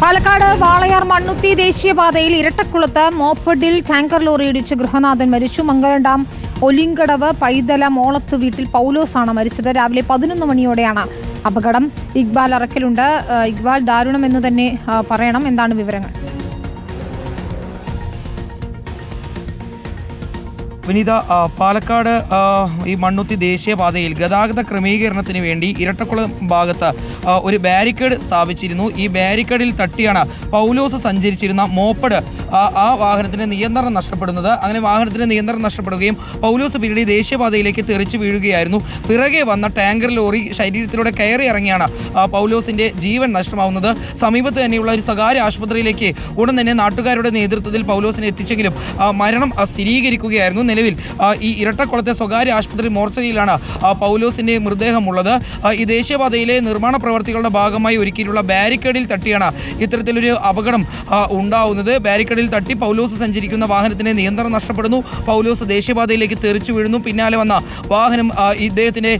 പാലക്കാട് വാളയാർ മണ്ണുത്തി ദേശീയപാതയിൽ ഇരട്ടക്കുളത്ത് മോപ്പഡിൽ tanker lorry ഇടിച്ച് ഗൃഹനാഥൻ മരിച്ചു. മംഗലം ഡാം ഒലിങ്കടവ് പൈതല മോളത്ത് വീട്ടിൽ പൗലോസാണ് മരിച്ചത്. രാവിലെ പതിനൊന്ന് മണിയോടെയാണ് അപകടം. ഇക്ബാൽ അറക്കലുണ്ട്. ഇക്ബാൽ ദാരുണം എന്ന് തന്നെ പറയണം. എന്താണ് വിവരങ്ങൾ? വിനീത പാലക്കാട് ഈ മണ്ണുത്തി ദേശീയപാതയിൽ ഗതാഗത ക്രമീകരണത്തിന് വേണ്ടി ഇരട്ടക്കുളം ഭാഗത്ത് ഒരു ബാരിക്കേഡ് സ്ഥാപിച്ചിരുന്നു. ഈ ബാരിക്കേഡിൽ തട്ടിയാണ് പൗലോസ് സഞ്ചരിച്ചിരുന്ന മോപ്പഡ് ആ, വാഹനത്തിന് നിയന്ത്രണം നഷ്ടപ്പെടുന്നത്. അങ്ങനെ വാഹനത്തിന് നിയന്ത്രണം നഷ്ടപ്പെടുകയും പൗലോസ് പിന്നീട് ദേശീയപാതയിലേക്ക് തെറിച്ചു വീഴുകയായിരുന്നു. പിറകെ വന്ന ടാങ്കർ ലോറി ശരീരത്തിലൂടെ കയറി ഇറങ്ങിയാണ് പൗലോസിന്റെ ജീവൻ നഷ്ടമാവുന്നത്. സമീപത്ത് തന്നെയുള്ള ഒരു സ്വകാര്യ ആശുപത്രിയിലേക്ക് ഉടൻ തന്നെ നാട്ടുകാരുടെ നേതൃത്വത്തിൽ പൗലോസിനെ എത്തിച്ചെങ്കിലും മരണം സ്ഥിരീകരിക്കുകയായിരുന്നു. നിലവിൽ ഈ ഇരട്ടക്കുളത്തെ സ്വകാര്യ ആശുപത്രി മോർച്ചറിയിലാണ് പൗലോസിന്റെ മൃതദേഹമുള്ളത്. ഈ ദേശീയപാതയിലെ നിർമ്മാണ പ്രവർത്തികളുടെ ഭാഗമായി ഒരുക്കിയിട്ടുള്ള ബാരിക്കേഡിൽ തട്ടിയാണ് ഇത്തരത്തിലൊരു അപകടം ഉണ്ടാവുന്നത്. ബാരിക്കേഡിൽ തട്ടി പൗലോസ് സഞ്ചരിക്കുന്ന വാഹനത്തിന്റെ നിയന്ത്രണം നഷ്ടപ്പെടുന്നു. പൗലോസ് ദേശീയപാതയിലേക്ക് തെറിച്ചു വീഴുന്നു. പിന്നാലെ വന്ന വാഹനം ഇദ്ദേഹത്തിന്റെ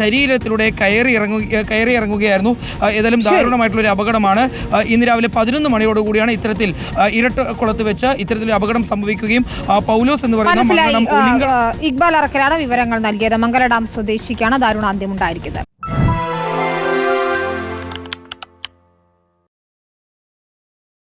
ശരീരത്തിലൂടെ കയറി ഇറങ്ങു കയറി ഇറങ്ങുകയായിരുന്നു. ഏതായാലും ദാരുണമായിട്ടുള്ള ഒരു അപകടമാണ്. ഇന്ന് രാവിലെ പതിനൊന്ന് മണിയോടുകൂടിയാണ് ഇത്തരത്തിൽ ഇരട്ടക്കുളത്ത് വെച്ച് ഇത്തരത്തിലൊരു അപകടം സംഭവിക്കുകയും പൗലോസ് എന്ന് പറയുന്ന ഇക്ബാൽ അറക്കലാണ് വിവരങ്ങൾ നൽകിയത്. മംഗലഡാം സ്വദേശിക്കാണ് ദാരുണാന്ത്യമുണ്ടായിരിക്കുന്നത്